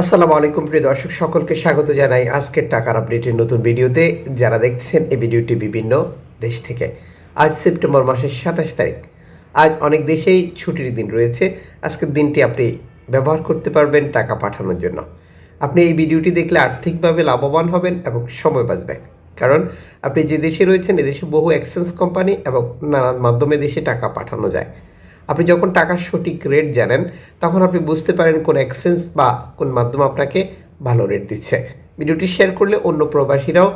আসসালামু আলাইকুম, প্রিয় দর্শক, সকলকে স্বাগত জানাই আজকের টাকার আপডেটের নতুন ভিডিওতে। যারা দেখছেন এই ভিডিওটি বিভিন্ন দেশ থেকে। আজ সেপ্টেম্বর মাসের সাতাশ তারিখ। আজ অনেক দেশেই ছুটির দিন রয়েছে। আজকের দিনটি আপনি ব্যবহার করতে পারবেন টাকা পাঠানোর জন্য। আপনি এই ভিডিওটি দেখলে আর্থিকভাবে লাভবান হবেন এবং সময় বাঁচবেন। কারণ আপনি যে দেশে রয়েছেন এদেশে বহু এক্সচেঞ্জ কোম্পানি এবং নানান মাধ্যমে দেশে টাকা পাঠানো যায়। আপনি যখন টাকার সঠিক রেট জানেন, তখন আপনি বুঝতে পারেন কোন এক্সচেঞ্জ বা কোন মাধ্যম আপনাকে ভালো রেট দিচ্ছে। ভিডিওটি শেয়ার করলে অন্য প্রবাসীরাও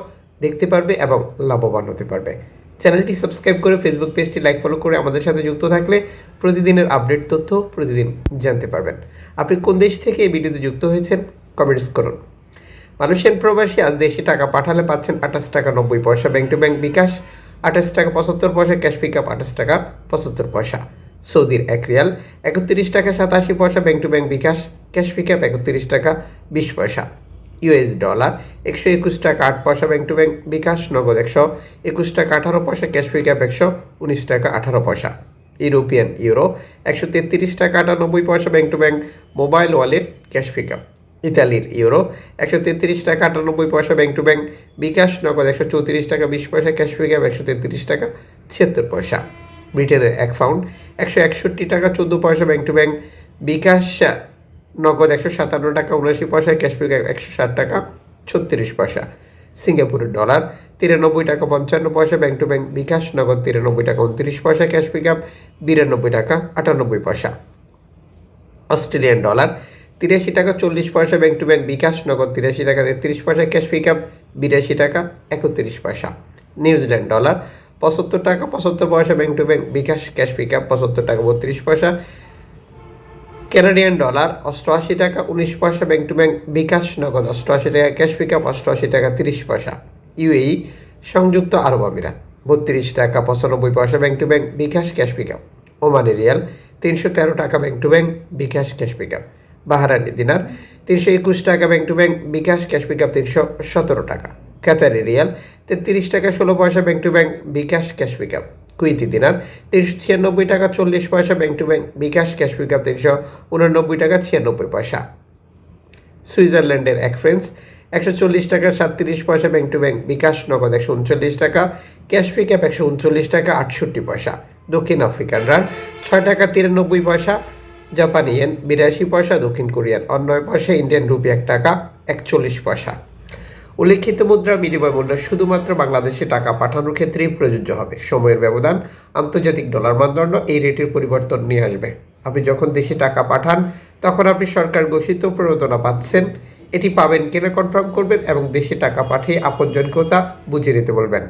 দেখতে পারবে এবং লাভবান হতে পারবে। চ্যানেলটি সাবস্ক্রাইব করে ফেসবুক পেজটি লাইক ফলো করে আমাদের সাথে যুক্ত থাকলে প্রতিদিনের আপডেট তথ্য প্রতিদিন জানতে পারবেন। আপনি কোন দেশ থেকে এই ভিডিওতে যুক্ত হয়েছেন? কমেন্টস করুন। মানুষের প্রবাসী আজ দেশে টাকা পাঠালে পাচ্ছেন আঠাশ টাকা নব্বই পয়সা। ব্যাংক টু ব্যাংক বিকাশ আঠাশ টাকা পঁচাত্তর পয়সা। ক্যাশ পিক আপ আঠাশ টাকা পঁচাত্তর পয়সা। সৌদির এক রিয়াল, একত্রিশ টাকা সাতাশি পয়সা bank to bank bKash cash pick up একত্রিশ টাকা বিশ পয়সা। ইউএস ডলার একশো একুশ টাকা আট পয়সা ব্যাংক টু ব্যাংক বিকাশ, নগদ একশো একুশ টাকা আঠারো পয়সা ক্যাশ পিক আপ একশো উনিশ টাকা আঠারো পয়সা। ইউরোপিয়ান ইউরো, একশো তেত্রিশ টাকা আটানব্বই পয়সা bank to bank mobile wallet cash pick up ইতালির ইউরো, একশো তেত্রিশ টাকা আটানব্বই পয়সা ব্যাংক টু ব্যাংক বিকাশ, নগদ একশো চৌত্রিশ টাকা বিশ পয়সা ক্যাশ পিক আপ একশো তেত্রিশ টাকা ছিয়াত্তর পয়সা। ব্রিটেনের এক পাউন্ড একশো একষট্টি টাকা, চোদ্দ পয়সা ব্যাংক টু ব্যাংক বিকাশ নগদ একশো সাতান্ন টাকা, উনআশি পয়সা ক্যাশ পিক আপ একশো ষাট টাকা, ছত্রিশ পয়সা। সিঙ্গাপুরের ডলার তিরানব্বই টাকা, পঞ্চান্ন পয়সা ব্যাংক টু ব্যাংক বিকাশ, নগদ তিরানব্বই টাকা, উনত্রিশ পয়সা ক্যাশ পিক আপ বিরানব্বই টাকা, আটানব্বই পয়সা। অস্ট্রেলিয়ান ডলার তিরাশি টাকা, চল্লিশ পয়সা ব্যাংক টু ব্যাংক বিকাশ, নগদ তিরাশি টাকা, তেত্রিশ পয়সা ক্যাশ পিক আপ বিরাশি টাকা, একত্রিশ পয়সা। নিউজিল্যান্ড ডলার পঁচাত্তর টাকা, পঁচাত্তর পয়সা bank to bank bKash cash pick up পঁচাত্তর টাকা, বত্রিশ পয়সা। কানাডিয়ান ডলার অষ্টআশি টাকা, উনিশ পয়সা ব্যাংক টু ব্যাংক বিকাশ নগদ, অষ্টআশি টাকা ক্যাশ পিক আপ অষ্টআশি টাকা, তিরিশ পয়সা। ইউএই সংযুক্ত আরব আমিরাত, বত্রিশ টাকা, পঁচানব্বই পয়সা bank to bank bKash cash pick up Omani riyal, তিনশো তেরো টাকা bank to bank bKash cash pick up Bahraini dinar, তিনশো একুশ টাকা bank to bank bKash cash pick up তিনশো সতেরো টাকা। কাতারি রিয়াল তেত্রিশ টাকা ষোলো পয়সা bank to bank bKash cash pick up Kuwaiti dinar, তিনশো ছিয়ানব্বই টাকা চল্লিশ পয়সা bank to bank bKash cash pick up তিনশো উননব্বই টাকা ছিয়ানব্বই পয়সা। সুইজারল্যান্ডের এক ফ্রেন্স একশো চল্লিশ টাকা সাতত্রিশ পয়সা ব্যাংক টু ব্যাংক বিকাশ, নগদ একশো উনচল্লিশ টাকা ক্যাশ পিক আপ একশো উনচল্লিশ টাকা আটষট্টি পয়সা। দক্ষিণ আফ্রিকান রান ছয় টাকা তিরানব্বই পয়সা, জাপানি ইয়েন বিরাশি পয়সা, দক্ষিণ কোরিয়ান অন্যয় পয়সা, ইন্ডিয়ান রুপি এক টাকা একচল্লিশ পয়সা। উল্লেখিত মুদ্রা বিনিময় মূল্য শুধুমাত্র বাংলাদেশে টাকা পাঠানোর ক্ষেত্রেই প্রযোজ্য হবে। সময়ের ব্যবধান, আন্তর্জাতিক ডলার মানদণ্ড, এই রেটের পরিবর্তন নিয়ে আসবে। আপনি যখন দেশে টাকা পাঠান, তখন আপনি সরকার ঘোষিত প্রণোদনা পাচ্ছেন। এটি পাবেন কিনা কনফার্ম করবেন এবং দেশে টাকা পাঠিয়ে আপনজনকেও তা বুঝে নিতে বলবেন।